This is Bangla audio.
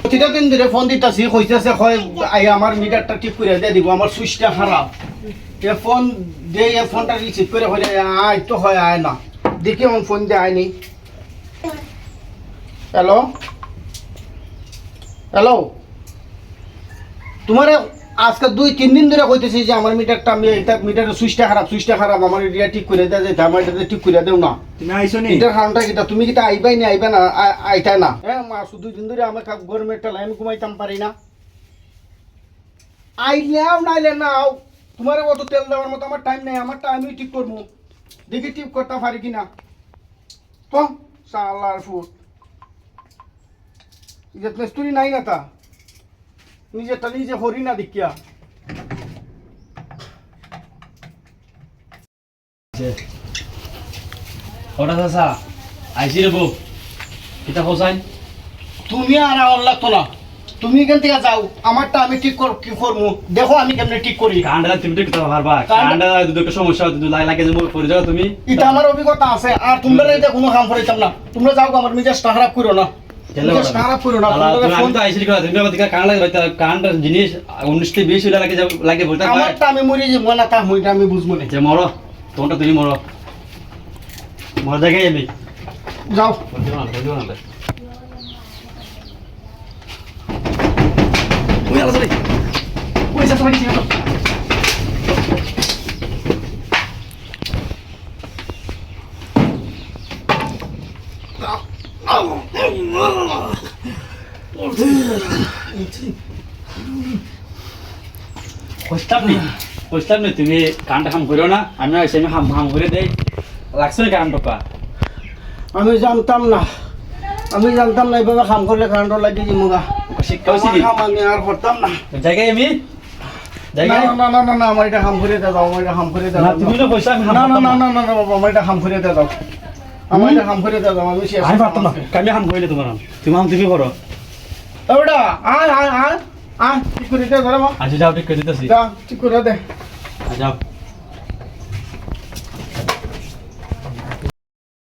প্রতিটা দিন ধরে ফোন দিতেছি, কইতেছে হয় আমার মিটারটা ঠিক করে দিয়ে দিব, আমার সুইচটা খারাপ। এ ফোন দে, এ ফোনটা রিসিভ করে হলে আয়, তো হয়, আয় না। দেখি আমার ফোন দিয়ে আয়নি হ্যালো হ্যালো তোমার আজকে দুই তিন দিন ধরে কইতেছি যে আমার মিটারটা আমি এটা মিটারের সুইচটা খারাপ সুইচটা খারাপ আমার এটা ঠিক করে দেয় যে আমার এটা ঠিক করে দেও না। তুমি আইছো নি। এটার কারণটা কিটা তুমি কিটা আইবাই না? আইবা না আইতা না। হ্যাঁ মা শুধু দিন ধরে আমার গরমের লাইন ঘুমাইতাম পারি না। আইলেও নাইলে নাও তোমার অত তেল দেওয়ার মতো আমার টাইম নেই আমারটা আমি ঠিক করব। দেখি ঠিক করতে পারি কিনা। তো সালার ফুট। যে মেস্তুরি নাই না তা? নিজেরটা নিজে হরি না দেখিয়া। ওটা চাচা আইসি রে বউ কিতা হোসাইন তুমি আর আমার লাগতো না। তুমি এখান থেকে যাও আমারটা আমি ঠিক কর কি করব? দেখো আমি কেমনে ঠিক করি। কান্ডা তুমি তো কিতা পারবা কান্ডা- দুটো সমস্যা দুটো লাগে লাগে যে পড়ে যাও তুমি। এটা আমার অভিজ্ঞতা আছে আর তোমরা এটা কোনো কাম করাইতাম না। তোমরা যাও আমার মেজাজটা খারাপ করো না। আলা, তো জিনিস উনিশ বিশ লাগে লাগে বলতে আমি মরে যাব না তা মইটা আমি বুঝব না। যে মরো তোমারটা তুমি মরো। মরে দেখে যাবি। যাও। বলতে না বলতে না কইতাম নি কইতাম নি তুমি কানটা খাম করো না। আমি আমি হাম হাম করে দেই। লাগছে না কান টপা আমি জানতাম না। আমি জানতাম না এইভাবে কাম করলে কারেন্ট লাগিয়ে যাব গা। শিক্ষা আমি আর করতাম না। জায়গায় আমি। না না না না না আমার এটা কাম করে দাও আমার এটা কাম করে দাও না তুমি তো পয়সা না না না। না না না বাবা আমার এটা কাম করে দাও আমার এটা কাম করে দাও আমি শেষ আমি পারতাম না আমি হাম করিলে তোমার হাম। তুমি হাম তুমি করো। ওটা আয় আয় আয় আয় ঠিক করে দে ধরে আজ যাও ঠিক করে দিতেছি। যা ঠিক করে দে। যাও।